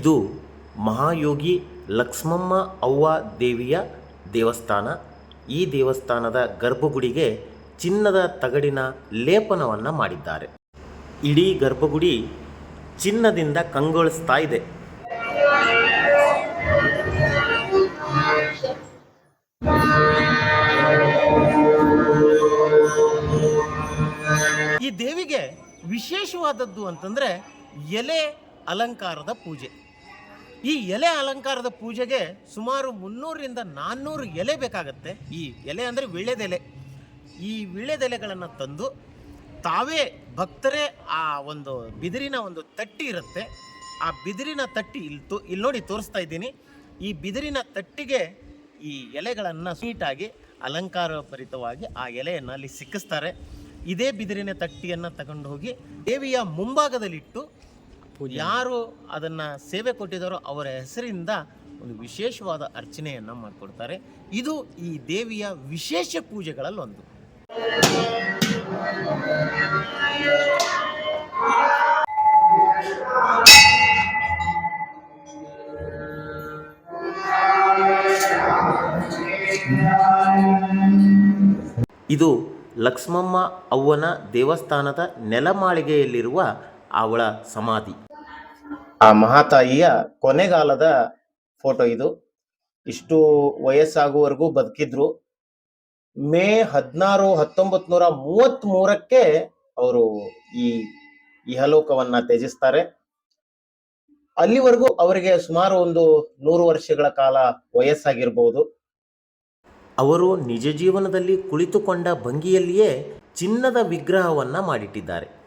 ಇದು ಮಹಾಯೋಗಿ ಲಕ್ಷ್ಮಮ್ಮ ಅವ್ವ ದೇವಿಯ ದೇವಸ್ಥಾನ. ಈ ದೇವಸ್ಥಾನದ ಗರ್ಭಗುಡಿಗೆ ಚಿನ್ನದ ತಗಡಿನ ಲೇಪನವನ್ನು ಮಾಡಿದ್ದಾರೆ. ಇಡೀ ಗರ್ಭಗುಡಿ ಚಿನ್ನದಿಂದ ಕಂಗೊಳಿಸ್ತಾ ಇದೆ. ಈ ದೇವಿಗೆ ವಿಶೇಷವಾದದ್ದು ಅಂತಂದರೆ ಎಲೆ ಅಲಂಕಾರದ ಪೂಜೆ. ಈ ಎಲೆ ಅಲಂಕಾರದ ಪೂಜೆಗೆ ಸುಮಾರು ಮುನ್ನೂರರಿಂದ ನಾನ್ನೂರು ಎಲೆ ಬೇಕಾಗತ್ತೆ. ಈ ಎಲೆ ಅಂದರೆ ವಿಳೆದೆಲೆ ಈ ವಿಳೆದೆಲೆಗಳನ್ನು ತಂದು ತಾವೇ ಭಕ್ತರೇ ಆ ಒಂದು ಬಿದಿರಿನ ಒಂದು ತಟ್ಟಿ ಇರುತ್ತೆ. ಆ ಬಿದಿರಿನ ತಟ್ಟಿ ಇಲ್ಲಿ ತೋ ಇಲ್ಲಿ ನೋಡಿ ತೋರಿಸ್ತಾ ಇದ್ದೀನಿ. ಈ ಬಿದಿರಿನ ತಟ್ಟಿಗೆ ಈ ಎಲೆಗಳನ್ನು ಸ್ವೀಟಾಗಿ ಅಲಂಕಾರಭರಿತವಾಗಿ ಆ ಎಲೆಯನ್ನು ಅಲ್ಲಿ ಸಿಕ್ಕಿಸ್ತಾರೆ. ಇದೇ ಬಿದಿರಿನ ತಟ್ಟಿಯನ್ನು ತಗೊಂಡು ಹೋಗಿ ದೇವಿಯ ಮುಂಭಾಗದಲ್ಲಿಟ್ಟು ಯಾರು ಅದನ್ನ ಸೇವೆ ಕೊಟ್ಟಿದ್ದಾರೋ ಅವರ ಹೆಸರಿಂದ ಒಂದು ವಿಶೇಷವಾದ ಅರ್ಚನೆಯನ್ನ ಮಾಡಿಕೊಡ್ತಾರೆ. ಇದು ಈ ದೇವಿಯ ವಿಶೇಷ ಪೂಜೆಗಳಲ್ಲಿ ಒಂದು. ಇದು ಲಕ್ಷ್ಮಮ್ಮ ಅವ್ವನ ದೇವಸ್ಥಾನದ ನೆಲಮಾಳಿಗೆಯಲ್ಲಿರುವ ಅವಳ ಸಮಾಧಿ. ಆ ಮಹಾತಾಯಿಯ ಕೊನೆಗಾಲದ ಫೋಟೋ ಇದು. ಇಷ್ಟು ವಯಸ್ಸಾಗುವವರೆಗೂ ಬದುಕಿದ್ರು. ಮೇ ಹದಿನಾರು ಹತ್ತೊಂಬತ್ ನೂರ ಮೂವತ್ತ್ ಮೂರಕ್ಕೆ ಅವರು ಈ ಇಹಲೋಕವನ್ನ ತ್ಯಜಿಸ್ತಾರೆ. ಅಲ್ಲಿವರೆಗೂ ಅವರಿಗೆ ಸುಮಾರು ಒಂದು ನೂರು ವರ್ಷಗಳ ಕಾಲ ವಯಸ್ಸಾಗಿರ್ಬೋದು. ಅವರು ನಿಜ ಜೀವನದಲ್ಲಿ ಕುಳಿತುಕೊಂಡ ಭಂಗಿಯಲ್ಲಿಯೇ ಚಿನ್ನದ ವಿಗ್ರಹವನ್ನ ಮಾಡಿಟ್ಟಿದ್ದಾರೆ.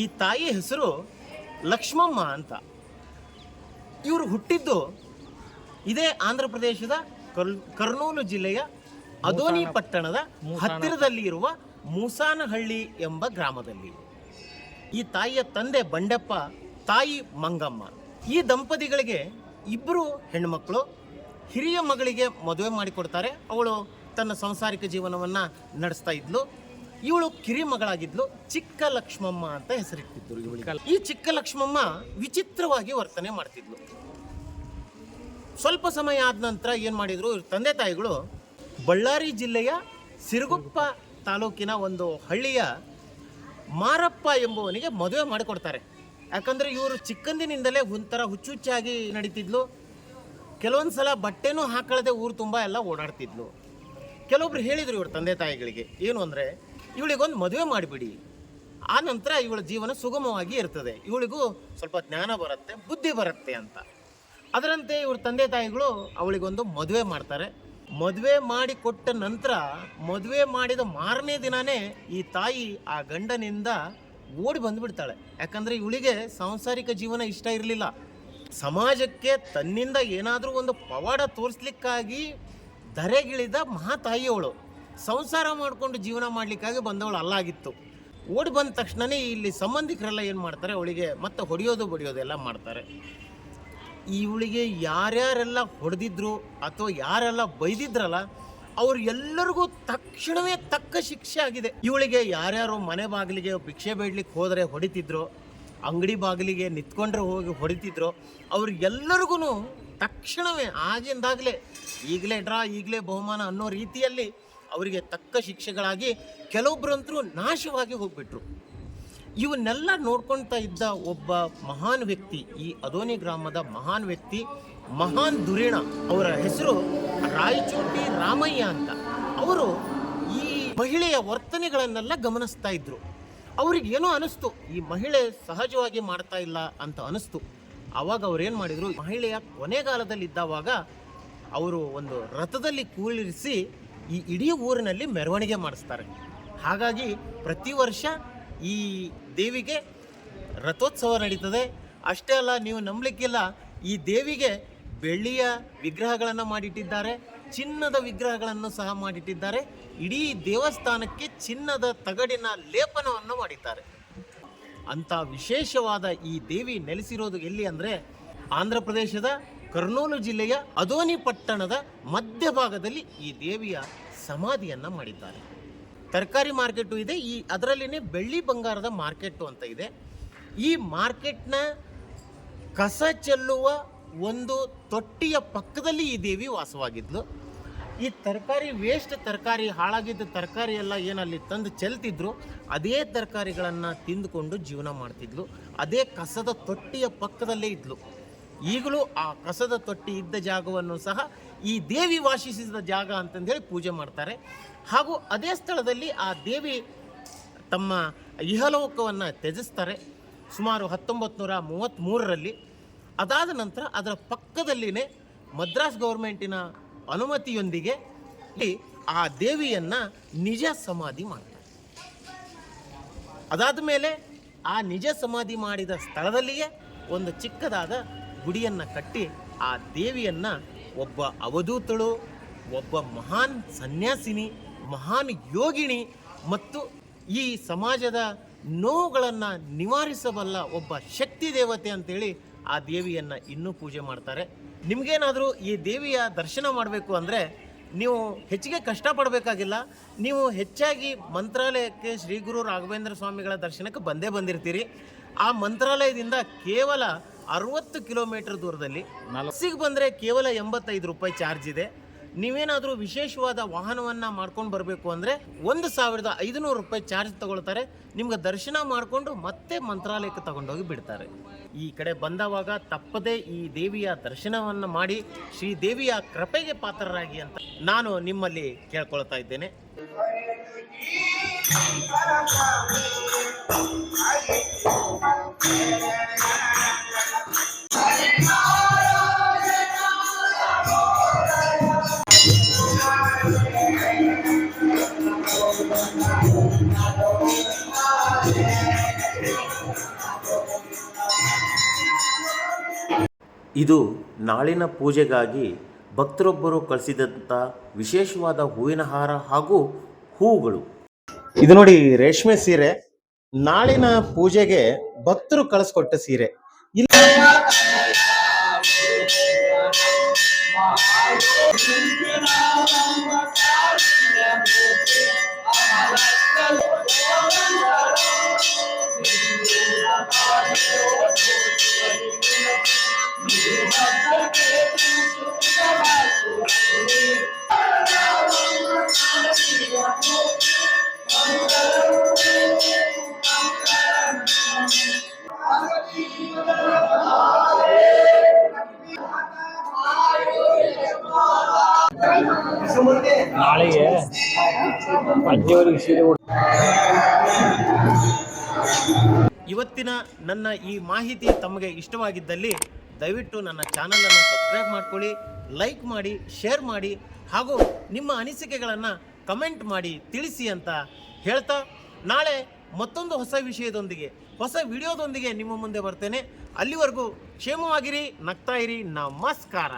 ಈ ತಾಯಿ ಹೆಸರು ಲಕ್ಷ್ಮಮ್ಮ ಅಂತ. ಇವರು ಹುಟ್ಟಿದ್ದು ಇದೇ ಆಂಧ್ರ ಪ್ರದೇಶದ ಕರ್ ಕರ್ನೂಲು ಜಿಲ್ಲೆಯ ಅದೋನಿ ಪಟ್ಟಣದ ಹತ್ತಿರದಲ್ಲಿ ಇರುವ ಮೂಸಾನಹಳ್ಳಿ ಎಂಬ ಗ್ರಾಮದಲ್ಲಿ. ಈ ತಾಯಿಯ ತಂದೆ ಬಂಡೆಪ್ಪ ತಾಯಿ ಮಂಗಮ್ಮ. ಈ ದಂಪತಿಗಳಿಗೆ ಇಬ್ಬರು ಹೆಣ್ಣುಮಕ್ಕಳು ಹಿರಿಯ ಮಗಳಿಗೆ ಮದುವೆ ಮಾಡಿಕೊಡ್ತಾರೆ. ಅವಳು ತನ್ನ ಸಂಸಾರಿಕ ಜೀವನವನ್ನು ನಡೆಸ್ತಾ ಇದ್ಲು. ಇವಳು ಕಿರಿ ಮಗಳಾಗಿದ್ಲು. ಚಿಕ್ಕ ಲಕ್ಷ್ಮಮ್ಮ ಅಂತ ಹೆಸರಿಟ್ಟಿದ್ರು ಇವಳಿಗೆ. ಈ ಚಿಕ್ಕ ಲಕ್ಷ್ಮಮ್ಮ ವಿಚಿತ್ರವಾಗಿ ವರ್ತನೆ ಮಾಡ್ತಿದ್ಲು. ಸ್ವಲ್ಪ ಸಮಯ ಆದ ನಂತರ ಏನು ಮಾಡಿದ್ರು ಇವ್ರ ತಂದೆ ತಾಯಿಗಳು ಬಳ್ಳಾರಿ ಜಿಲ್ಲೆಯ ಸಿರುಗುಪ್ಪ ತಾಲೂಕಿನ ಒಂದು ಹಳ್ಳಿಯ ಮಾರಪ್ಪ ಎಂಬುವನಿಗೆ ಮದುವೆ ಮಾಡಿಕೊಡ್ತಾರೆ. ಯಾಕಂದರೆ ಇವರು ಚಿಕ್ಕಂದಿನಿಂದಲೇ ಒಂಥರ ಹುಚ್ಚುಚ್ಚಾಗಿ ನಡೀತಿದ್ಲು. ಕೆಲವೊಂದು ಸಲ ಬಟ್ಟೆನೂ ಹಾಕೊಳ್ಳದೆ ಊರು ತುಂಬ ಎಲ್ಲ ಓಡಾಡ್ತಿದ್ಲು. ಕೆಲವೊಬ್ರು ಹೇಳಿದರು ಇವ್ರ ತಂದೆ ತಾಯಿಗಳಿಗೆ. ಏನು ಅಂದರೆ, ಇವಳಿಗೊಂದು ಮದುವೆ ಮಾಡಿಬಿಡಿ. ಆ ನಂತರ ಇವಳ ಜೀವನ ಸುಗಮವಾಗಿ ಇರ್ತದೆ. ಇವಳಿಗೂ ಸ್ವಲ್ಪ ಜ್ಞಾನ ಬರುತ್ತೆ, ಬುದ್ಧಿ ಬರುತ್ತೆ ಅಂತ. ಅದರಂತೆ ಇವ್ರ ತಂದೆ ತಾಯಿಗಳು ಅವಳಿಗೊಂದು ಮದುವೆ ಮಾಡ್ತಾರೆ. ಮದುವೆ ಮಾಡಿ ಕೊಟ್ಟ ನಂತರ, ಮದುವೆ ಮಾಡಿದ ಮಾರನೇ ದಿನವೇ ಈ ತಾಯಿ ಆ ಗಂಡನಿಂದ ಓಡಿ ಬಂದುಬಿಡ್ತಾಳೆ. ಯಾಕಂದರೆ ಇವಳಿಗೆ ಸಾಂಸಾರಿಕ ಜೀವನ ಇಷ್ಟ ಇರಲಿಲ್ಲ. ಸಮಾಜಕ್ಕೆ ತನ್ನಿಂದ ಏನಾದರೂ ಒಂದು ಪವಾಡ ತೋರಿಸ್ಲಿಕ್ಕಾಗಿ ಧರೆಗಿಳಿದ ಮಹಾತಾಯಿಯವಳು. ಸಂಸಾರ ಮಾಡಿಕೊಂಡು ಜೀವನ ಮಾಡಲಿಕ್ಕಾಗಿ ಬಂದವಳು ಅಲ್ಲಾಗಿತ್ತು. ಓಡಿ ಬಂದ ತಕ್ಷಣವೇ ಇಲ್ಲಿ ಸಂಬಂಧಿಕರೆಲ್ಲ ಏನು ಮಾಡ್ತಾರೆ? ಅವಳಿಗೆ ಮತ್ತೆ ಹೊಡೆಯೋದು, ಬಡಿಯೋದು ಎಲ್ಲ ಮಾಡ್ತಾರೆ. ಇವಳಿಗೆ ಯಾರ್ಯಾರೆಲ್ಲ ಹೊಡೆದಿದ್ರು ಅಥವಾ ಯಾರೆಲ್ಲ ಬೈದಿದ್ರಲ್ಲ, ಅವ್ರು ಎಲ್ಲರಿಗೂ ತಕ್ಷಣವೇ ತಕ್ಕ ಶಿಕ್ಷೆ ಆಗಿದೆ. ಇವಳಿಗೆ ಯಾರ್ಯಾರು ಮನೆ ಬಾಗಿಲಿಗೆ ಭಿಕ್ಷೆ ಬೇಡ್ಲಿಕ್ಕೆ ಹೋದರೆ ಹೊಡಿತಿದ್ರು, ಅಂಗಡಿ ಬಾಗಿಲಿಗೆ ನಿಂತ್ಕೊಂಡ್ರೆ ಹೋಗಿ ಹೊಡಿತಿದ್ರು ಅವ್ರಿಗೆಲ್ಲರಿಗೂ ತಕ್ಷಣವೇ ಆಗಿಂದಾಗಲೇ ಈಗಲೇ ಡ್ರಾ, ಈಗಲೇ ಬಹುಮಾನ ಅನ್ನೋ ರೀತಿಯಲ್ಲಿ ಅವರಿಗೆ ತಕ್ಕ ಶಿಕ್ಷೆಗಳಾಗಿ ಕೆಲವೊಬ್ಬರಂತರೂ ನಾಶವಾಗಿ ಹೋಗ್ಬಿಟ್ರು. ಇವನ್ನೆಲ್ಲ ನೋಡ್ಕೊಳ್ತಾ ಇದ್ದ ಒಬ್ಬ ಮಹಾನ್ ವ್ಯಕ್ತಿ, ಈ ಅದೋನಿ ಗ್ರಾಮದ ಮಹಾನ್ ವ್ಯಕ್ತಿ, ಮಹಾನ್ ಧುರೀಣ ಅವರ ಹೆಸರು ರಾಯಚೂಟಿ ರಾಮಯ್ಯ ಅಂತ. ಅವರು ಈ ಮಹಿಳೆಯ ವರ್ತನೆಗಳನ್ನೆಲ್ಲ ಗಮನಿಸ್ತಾ ಇದ್ರು. ಅವ್ರಿಗೆ ಏನೋ ಅನಿಸ್ತು, ಈ ಮಹಿಳೆ ಸಹಜವಾಗಿ ಮಾಡ್ತಾ ಇಲ್ಲ ಅಂತ ಅನಿಸ್ತು. ಅವಾಗ ಅವ್ರು ಏನು ಮಾಡಿದ್ರು, ಮಹಿಳೆಯ ಕೊನೆಗಾಲದಲ್ಲಿ ಇದ್ದಾವಾಗ ಅವರು ಒಂದು ರಥದಲ್ಲಿ ಕೂರಿಸಿ ಈ ಇಡೀ ಊರಿನಲ್ಲಿ ಮೆರವಣಿಗೆ ಮಾಡಿಸ್ತಾರೆ. ಹಾಗಾಗಿ ಪ್ರತಿ ವರ್ಷ ಈ ದೇವಿಗೆ ರಥೋತ್ಸವ ನಡೀತದೆ. ಅಷ್ಟೇ ಅಲ್ಲ, ನೀವು ನಂಬಲಿಕ್ಕಿಲ್ಲ, ಈ ದೇವಿಗೆ ಬೆಳ್ಳಿಯ ವಿಗ್ರಹಗಳನ್ನು ಮಾಡಿಟ್ಟಿದ್ದಾರೆ, ಚಿನ್ನದ ವಿಗ್ರಹಗಳನ್ನು ಸಹ ಮಾಡಿಟ್ಟಿದ್ದಾರೆ. ಇಡೀ ದೇವಸ್ಥಾನಕ್ಕೆ ಚಿನ್ನದ ತಗಡಿನ ಲೇಪನವನ್ನು ಮಾಡಿದ್ದಾರೆ. ಅಂತ ವಿಶೇಷವಾದ ಈ ದೇವಿ ನೆಲೆಸಿರೋದು ಎಲ್ಲಿ ಅಂದರೆ ಆಂಧ್ರ ಪ್ರದೇಶದ ಕರ್ನೂಲು ಜಿಲ್ಲೆಯ ಅದೋನಿ ಪಟ್ಟಣದ ಮಧ್ಯಭಾಗದಲ್ಲಿ ಈ ದೇವಿಯ ಸಮಾಧಿಯನ್ನು ಮಾಡಿದ್ದಾರೆ. ತರಕಾರಿ ಮಾರ್ಕೆಟು ಇದೆ. ಈ ಅದರಲ್ಲಿನೇ ಬೆಳ್ಳಿ ಬಂಗಾರದ ಮಾರ್ಕೆಟು ಅಂತ ಇದೆ. ಈ ಮಾರ್ಕೆಟ್ನ ಕಸ ಚೆಲ್ಲುವ ಒಂದು ತೊಟ್ಟಿಯ ಪಕ್ಕದಲ್ಲಿ ಈ ದೇವಿ ವಾಸವಾಗಿದ್ಲು. ಈ ತರಕಾರಿ ವೇಸ್ಟ್ ತರಕಾರಿ, ಹಾಳಾಗಿದ್ದ ತರಕಾರಿ ಎಲ್ಲ ಏನಲ್ಲಿ ತಂದು ಚೆಲ್ತಿದ್ರು, ಅದೇ ತರಕಾರಿಗಳನ್ನು ತಿಂದುಕೊಂಡು ಜೀವನ ಮಾಡ್ತಿದ್ಲು. ಅದೇ ಕಸದ ತೊಟ್ಟಿಯ ಪಕ್ಕದಲ್ಲೇ ಇದ್ಲು. ಈಗಲೂ ಆ ಕಸದ ತೊಟ್ಟಿ ಇದ್ದ ಜಾಗವನ್ನು ಸಹ ಈ ದೇವಿ ವಾಸಿಸಿದ ಜಾಗ ಅಂತಂದೇಳಿ ಪೂಜೆ ಮಾಡ್ತಾರೆ. ಹಾಗೂ ಅದೇ ಸ್ಥಳದಲ್ಲಿ ಆ ದೇವಿ ತಮ್ಮ ಇಹಲೋಕವನ್ನು ತ್ಯಜಿಸ್ತಾರೆ. ಸುಮಾರು ಹತ್ತೊಂಬತ್ತು ನೂರ ಮೂವತ್ತ್ಮೂರರಲ್ಲಿ ಅದಾದ ನಂತರ ಅದರ ಪಕ್ಕದಲ್ಲಿನೇ ಮದ್ರಾಸ್ ಗೌರ್ಮೆಂಟಿನ ಅನುಮತಿಯೊಂದಿಗೆ ಆ ದೇವಿಯನ್ನು ನಿಜ ಸಮಾಧಿ ಮಾಡ್ತಾರೆ. ಅದಾದ ಮೇಲೆ ಆ ನಿಜ ಸಮಾಧಿ ಮಾಡಿದ ಸ್ಥಳದಲ್ಲಿಯೇ ಒಂದು ಚಿಕ್ಕದಾದ ಗುಡಿಯನ್ನು ಕಟ್ಟಿ ಆ ದೇವಿಯನ್ನು ಒಬ್ಬ ಅವಧೂತಳು, ಒಬ್ಬ ಮಹಾನ್ ಸನ್ಯಾಸಿನಿ, ಮಹಾನ್ ಯೋಗಿಣಿ ಮತ್ತು ಈ ಸಮಾಜದ ನೋವುಗಳನ್ನು ನಿವಾರಿಸಬಲ್ಲ ಒಬ್ಬ ಶಕ್ತಿ ದೇವತೆ ಅಂತೇಳಿ ಆ ದೇವಿಯನ್ನು ಇನ್ನೂ ಪೂಜೆ ಮಾಡ್ತಾರೆ. ನಿಮಗೇನಾದರೂ ಈ ದೇವಿಯ ದರ್ಶನ ಮಾಡಬೇಕು ಅಂದರೆ ನೀವು ಹೆಚ್ಚಿಗೆ ಕಷ್ಟಪಡಬೇಕಾಗಿಲ್ಲ. ನೀವು ಹೆಚ್ಚಾಗಿ ಮಂತ್ರಾಲಯಕ್ಕೆ ಶ್ರೀ ಗುರು ರಾಘವೇಂದ್ರ ಸ್ವಾಮಿಗಳ ದರ್ಶನಕ್ಕೆ ಬಂದೇ ಬಂದಿರ್ತೀರಿ. ಆ ಮಂತ್ರಾಲಯದಿಂದ ಕೇವಲ ಅರವತ್ತು ಕಿಲೋಮೀಟರ್ ದೂರದಲ್ಲಿ ಬಸ್ಸಿಗೆ ಬಂದರೆ ಕೇವಲ ಎಂಬತ್ತೈದು ರೂಪಾಯಿ ಚಾರ್ಜ್ ಇದೆ. ನೀವೇನಾದರೂ ವಿಶೇಷವಾದ ವಾಹನವನ್ನು ಮಾಡ್ಕೊಂಡು ಬರಬೇಕು ಅಂದರೆ ಒಂದು ಸಾವಿರದ ಐದುನೂರು ರೂಪಾಯಿ ಚಾರ್ಜ್ ತಗೊಳ್ತಾರೆ. ನಿಮ್ಗೆ ದರ್ಶನ ಮಾಡಿಕೊಂಡು ಮತ್ತೆ ಮಂತ್ರಾಲಯಕ್ಕೆ ತಗೊಂಡೋಗಿ ಬಿಡ್ತಾರೆ. ಈ ಕಡೆ ಬಂದವಾಗ ತಪ್ಪದೆ ಈ ದೇವಿಯ ದರ್ಶನವನ್ನು ಮಾಡಿ ಶ್ರೀ ದೇವಿಯ ಕೃಪೆಗೆ ಪಾತ್ರರಾಗಿ ಅಂತ ನಾನು ನಿಮ್ಮಲ್ಲಿ ಕೇಳ್ಕೊಳ್ತಾ ಇದ್ದೇನೆ. ಇದು ನಾಳಿನ ಪೂಜೆಗಾಗಿ ಭಕ್ತರೊಬ್ಬರು ಕಳಿಸಿದಂಥ ವಿಶೇಷವಾದ ಹೂವಿನ ಹಾರ ಹಾಗೂ ಹೂಗಳು ಇದು ನೋಡಿ ರೇಷ್ಮೆ ಸೀರೆ. ನಾಳಿನ ಪೂಜೆಗೆ ಭಕ್ತರು ಕಳಿಸ್ಕೊಟ್ಟ ಸೀರೆ. ನಾಳೆಗೆ ಅಜ್ಜಿಯವರಿಗೆ ಸೀರೆ ಇವತ್ತಿನ ನನ್ನ ಈ ಮಾಹಿತಿ ತಮಗೆ ಇಷ್ಟವಾಗಿದ್ದಲ್ಲಿ ದಯವಿಟ್ಟು ನನ್ನ ಚಾನಲನ್ನು ಸಬ್ಸ್ಕ್ರೈಬ್ ಮಾಡ್ಕೊಳ್ಳಿ ಲೈಕ್ ಮಾಡಿ ಶೇರ್ ಮಾಡಿ, ಹಾಗೂ ನಿಮ್ಮ ಅನಿಸಿಕೆಗಳನ್ನು ಕಮೆಂಟ್ ಮಾಡಿ ತಿಳಿಸಿ ಅಂತ ಹೇಳ್ತಾ ನಾಳೆ ಮತ್ತೊಂದು ಹೊಸ ವಿಷಯದೊಂದಿಗೆ, ಹೊಸ ವಿಡಿಯೋದೊಂದಿಗೆ ನಿಮ್ಮ ಮುಂದೆ ಬರ್ತೇನೆ. ಅಲ್ಲಿವರೆಗೂ ಕ್ಷೇಮವಾಗಿರಿ, ನಗ್ತಾ ಇರಿ. ನಮಸ್ಕಾರ.